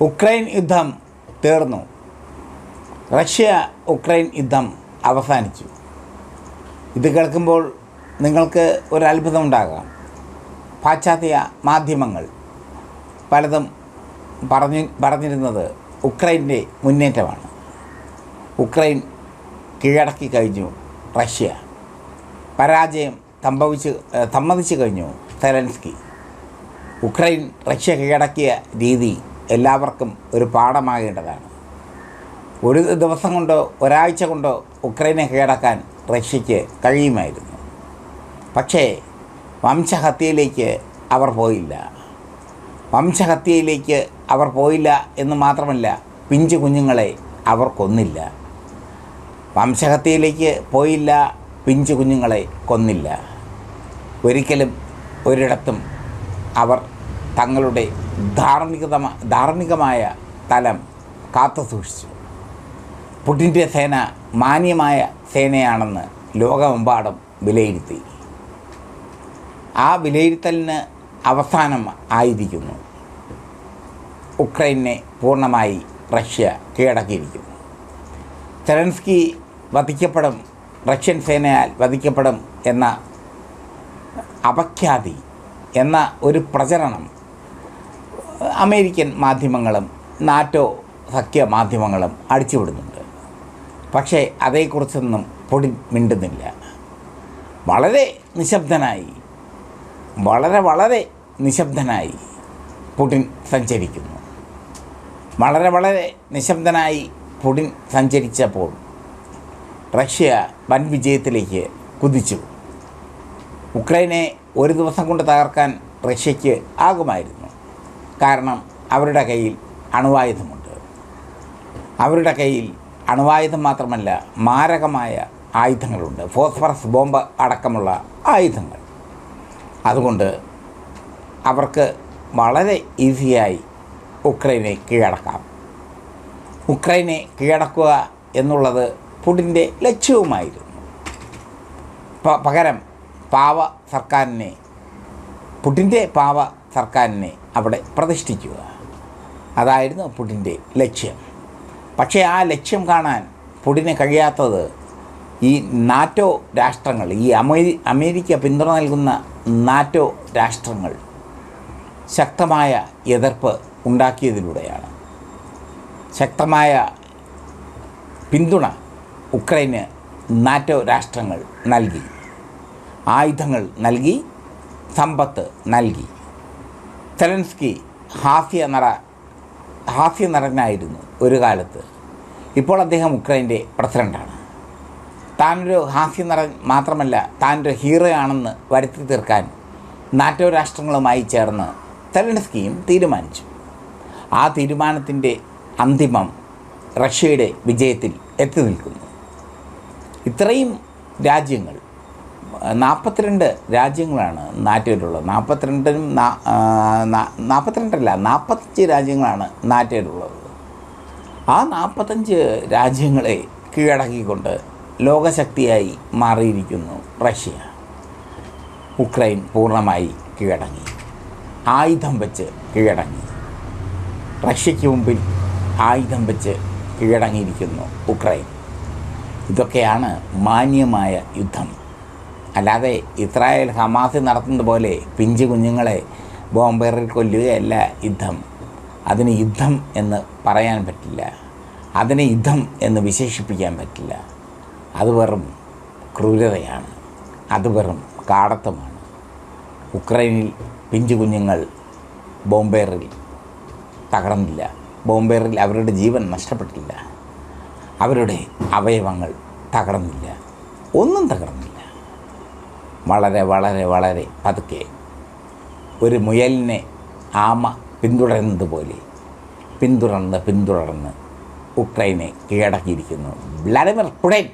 Ukraine യുദ്ധം തീർന്നു. Russia Ukraine യുദ്ധം അവസാനിച്ചു. ഇത് കേൾക്കുമ്പോൾ നിങ്ങൾക്ക് ഒരു അത്ഭുതം ഉണ്ടാകാം. പാശ്ചാത്യ മാധ്യമങ്ങൾ പലതും പറഞ്ഞു പറഞ്ഞിരുന്നത് ഉക്രൈന്റെ മുന്നേറ്റമാണ്. ഉക്രൈൻ കീഴടക്കി കഴിഞ്ഞു റഷ്യ. പരാജയം സംഭവിച്ച് സമ്മതിച്ചു കഴിഞ്ഞു സെലൻസ്കി. ഉക്രൈൻ റഷ്യ കീഴടക്കിയ രീതി എല്ലാവർക്കും ഒരു പാഠമാകേണ്ടതാണ്. ഒരു ദിവസം കൊണ്ടോ ഒരാഴ്ച കൊണ്ടോ ഉക്രൈനെ കീഴടക്കാൻ റഷ്യയ്ക്ക് കഴിയുമായിരുന്നു. പക്ഷേ വംശഹത്യയിലേക്ക് അവർ പോയില്ല. വംശഹത്യയിലേക്ക് അവർ പോയില്ല എന്ന് മാത്രമല്ല പിഞ്ചു കുഞ്ഞുങ്ങളെ അവർ കൊന്നില്ല. വംശഹത്യയിലേക്ക് പോയില്ല പിഞ്ചു കുഞ്ഞുങ്ങളെ കൊന്നില്ല. ഒരിക്കലും ഒരിടത്തും അവർ തങ്ങളുടെ ധാർമ്മികത ധാർമ്മികമായ തലം കാത്തു സൂക്ഷിച്ചു. പുടിന്റെ സേന മാന്യമായ സേനയാണെന്ന് ലോകമെമ്പാടും വിലയിരുത്തി. ആ വിലയിരുത്തലിന് അവസാനം ആയിരിക്കുന്നു. ഉക്രൈനെ പൂർണമായി റഷ്യ കീഴടക്കിയിരിക്കുന്നു. സെലൻസ്കി വധിക്കപ്പെടും റഷ്യൻ സേനയാൽ വധിക്കപ്പെടും എന്ന അപഖ്യാതി എന്ന ഒരു പ്രചരണം അമേരിക്കൻ മാധ്യമങ്ങളും നാറ്റോ സഖ്യ മാധ്യമങ്ങളും അടിച്ചുവിടുന്നുണ്ട്. പക്ഷേ അതേക്കുറിച്ചൊന്നും പൊടി മിണ്ടുന്നില്ല. വളരെ നിശബ്ദനായി വളരെ വളരെ നിശബ്ദനായി പുടിൻ സഞ്ചരിക്കുന്നു. വളരെ വളരെ നിശബ്ദനായി പുടിൻ സഞ്ചരിച്ചപ്പോൾ റഷ്യ വൻ വിജയത്തിലേക്ക് കുതിച്ചു. ഉക്രൈനെ ഒരു ദിവസം കൊണ്ട് തകർക്കാൻ റഷ്യയ്ക്ക് ആകുമായിരുന്നു. കാരണം അവരുടെ കയ്യിൽ അണുവായുധമുണ്ട്. അവരുടെ കയ്യിൽ അണുവായുധം മാത്രമല്ല മാരകമായ ആയുധങ്ങളുണ്ട്. ഫോസ്ഫറസ് ബോംബ് അടക്കമുള്ള ആയുധങ്ങൾ. അതുകൊണ്ട് അവർക്ക് വളരെ ഈസിയായി ഉക്രൈനെ കീഴടക്കാം. ഉക്രൈനെ കീഴടക്കുക എന്നുള്ളത് പുടിന്റെ ലക്ഷ്യവുമായിരുന്നു. പകരം പാവ സർക്കാരിനെ പുടിന്റെ പാവ സർക്കാരിനെ അവിടെ പ്രതിഷ്ഠിക്കുക. അതായിരുന്നു പുടിന്റെ ലക്ഷ്യം. പക്ഷേ ആ ലക്ഷ്യം കാണാൻ പുടിന് കഴിയാത്തത് ഈ നാറ്റോ രാഷ്ട്രങ്ങൾ ഈ അമേരി അമേരിക്ക പിന്തുണ നൽകുന്ന നാറ്റോ രാഷ്ട്രങ്ങൾ ശക്തമായ എതിർപ്പ് ഉണ്ടാക്കിയതിലൂടെയാണ്. ശക്തമായ പിന്തുണ ഉക്രൈന് നാറ്റോ രാഷ്ട്രങ്ങൾ നൽകി. ആയുധങ്ങൾ നൽകി സമ്പത്ത് നൽകി. സെലൻസ്കി ഹാസ്യ നട ഹാസ്യ നടനായിരുന്നു ഒരു കാലത്ത്. ഇപ്പോൾ അദ്ദേഹം ഉക്രൈന്റെ പ്രസിഡന്റാണ് താനൊരു ഹാസ്യ നടൻ മാത്രമല്ല താനൊരു ഹീറോ ആണെന്ന് വരുത്തി തീർക്കാൻ നാറ്റോ രാഷ്ട്രങ്ങളുമായി ചേർന്ന് സെലൻസ്കിയും തീരുമാനിച്ചു. ആ തീരുമാനത്തിന്റെ അന്തിമം റഷ്യയുടെ വിജയത്തിൽ എത്തി നിൽക്കുന്നു. ഇത്രയും രാജ്യങ്ങൾ നാൽപ്പത്തിരണ്ട് രാജ്യങ്ങളാണ് നാറ്റേടുള്ളത് നാൽപ്പത്തിരണ്ടിനും നാൽപ്പത്തിരണ്ടല്ല നാൽപ്പത്തഞ്ച് രാജ്യങ്ങളാണ് നാറ്റേടുള്ളത് ആ നാൽപ്പത്തഞ്ച് രാജ്യങ്ങളെ കീഴടക്കിക്കൊണ്ട് ലോകശക്തിയായി മാറിയിരിക്കുന്നു റഷ്യ. ഉക്രൈൻ പൂർണമായി കീഴടങ്ങി. ആയുധം വെച്ച് കീഴടങ്ങി. റഷ്യയ്ക്ക് മുമ്പിൽ ആയുധം വെച്ച് കീഴടങ്ങിയിരിക്കുന്നു ഉക്രൈൻ. ഇതൊക്കെയാണ് മാന്യമായ യുദ്ധം. അല്ലാതെ ഇസ്രായേൽ ഹമാസ് നടത്തുന്നത് പോലെ പിഞ്ചു കുഞ്ഞുങ്ങളെ ബോംബേറിൽ കൊല്ലുകയല്ല യുദ്ധം. അതിന് യുദ്ധം എന്ന് പറയാൻ പറ്റില്ല. അതിനെ യുദ്ധം എന്ന് വിശേഷിപ്പിക്കാൻ പറ്റില്ല. അത് വെറും ക്രൂരതയാണ്. അത് വെറും കാടത്തമാണ് ഉക്രൈനിൽ പിഞ്ചു കുഞ്ഞുങ്ങൾ ബോംബേറിൽ തകർന്നില്ല. ബോംബേറിൽ അവരുടെ ജീവൻ നഷ്ടപ്പെട്ടില്ല. അവരുടെ അവയവങ്ങൾ തകർന്നില്ല. ഒന്നും തകർന്നില്ല. വളരെ വളരെ വളരെ പതുക്കെ ഒരു മുയലിനെ ആമ പിന്തുടരുന്നത് പോലെ പിന്തുടർന്ന് പിന്തുടർന്ന് ഉക്രൈനെ കീഴടക്കിയിരിക്കുന്നു. Vladimir Putin!